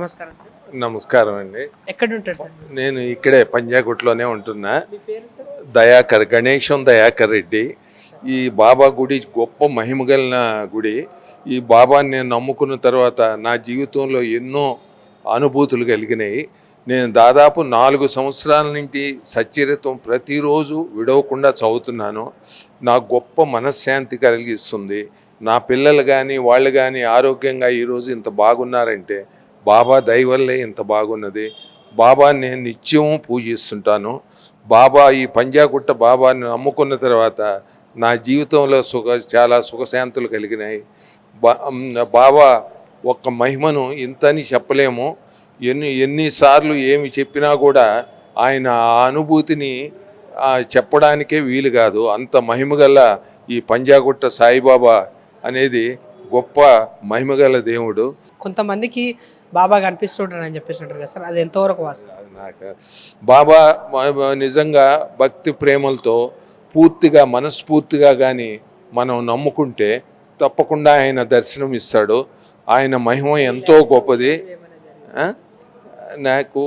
నమస్కారం సార్. నమస్కారం అండి. ఎక్కడ ఉంటారు సార్ నేను ఇక్కడే పంజాగుట్లోనే ఉంటున్నా. దయాకర్ గణేశం దయాకర్ రెడ్డి. ఈ బాబా గుడి గొప్ప మహిమగలిన గుడి. ఈ బాబాని నేను నమ్ముకున్న తర్వాత నా జీవితంలో ఎన్నో అనుభూతులు కలిగినాయి. నేను దాదాపు నాలుగు సంవత్సరాల నుండి సచ్చరితం ప్రతిరోజు విడవకుండా చదువుతున్నాను. నాకు గొప్ప మనశ్శాంతి కలిగిస్తుంది. నా పిల్లలు కానీ వాళ్ళు కానీ ఆరోగ్యంగా ఈరోజు ఇంత బాగున్నారంటే బాబా దయవల్లే ఇంత బాగున్నది. బాబా నేను నిత్యం పూజిస్తుంటాను. బాబా ఈ పంజాగుట్ట బాబాని నమ్ముకున్న తర్వాత నా జీవితంలో సుఖ చాలా సుఖశాంతులు కలిగినాయి. బా బాబా ఒక్క మహిమను ఇంతని చెప్పలేము. ఎన్ని ఎన్నిసార్లు ఏమి చెప్పినా కూడా ఆయన ఆ అనుభూతిని చెప్పడానికే వీలు కాదు. అంత మహిమగల ఈ పంజాగుట్ట సాయిబాబా అనేది గొప్ప మహిమగల దేవుడు. కొంతమందికి బాబా కనిపిస్తుంటారు చెప్పేసి ఉంటారు కదా సార్. అది ఎంతవరకు వాస్తవం? నాకు బాబా నిజంగా భక్తి ప్రేమలతో పూర్తిగా మనస్ఫూర్తిగా కానీ మనం నమ్ముకుంటే తప్పకుండా ఆయన దర్శనం ఇస్తాడు. ఆయన మహిమ ఎంతో గొప్పది. నాకు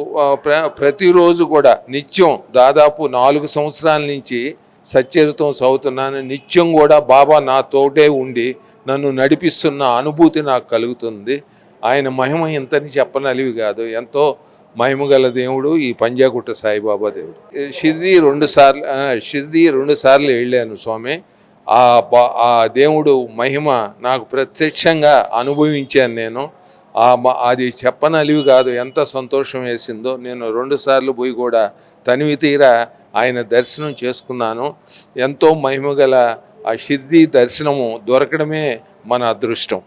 ప్ర ప్రతిరోజు కూడా నిత్యం దాదాపు నాలుగు సంవత్సరాల నుంచి సచ్చరితం చదువుతున్నాను. నిత్యం కూడా బాబా నా తోటే ఉండి నన్ను నడిపిస్తున్న అనుభూతి నాకు కలుగుతుంది. ఆయన మహిమ ఇంతని చెప్పనలివి కాదు. ఎంతో మహిమగల దేవుడు ఈ పంజాగుట్ట సాయిబాబా దేవుడు. షిర్ది రెండు సార్లు షిర్ది రెండు సార్లు వెళ్ళాను స్వామి. ఆ ఆ దేవుడు మహిమ నాకు ప్రత్యక్షంగా అనుభవించాను నేను. అది చెప్పనలివి కాదు ఎంత సంతోషం వేసిందో. నేను రెండు సార్లు పోయి కూడా తనివి తీరా ఆయన దర్శనం చేసుకున్నాను. ఎంతో మహిమగల ఆ షిర్ది దర్శనము దొరకడమే మన అదృష్టం.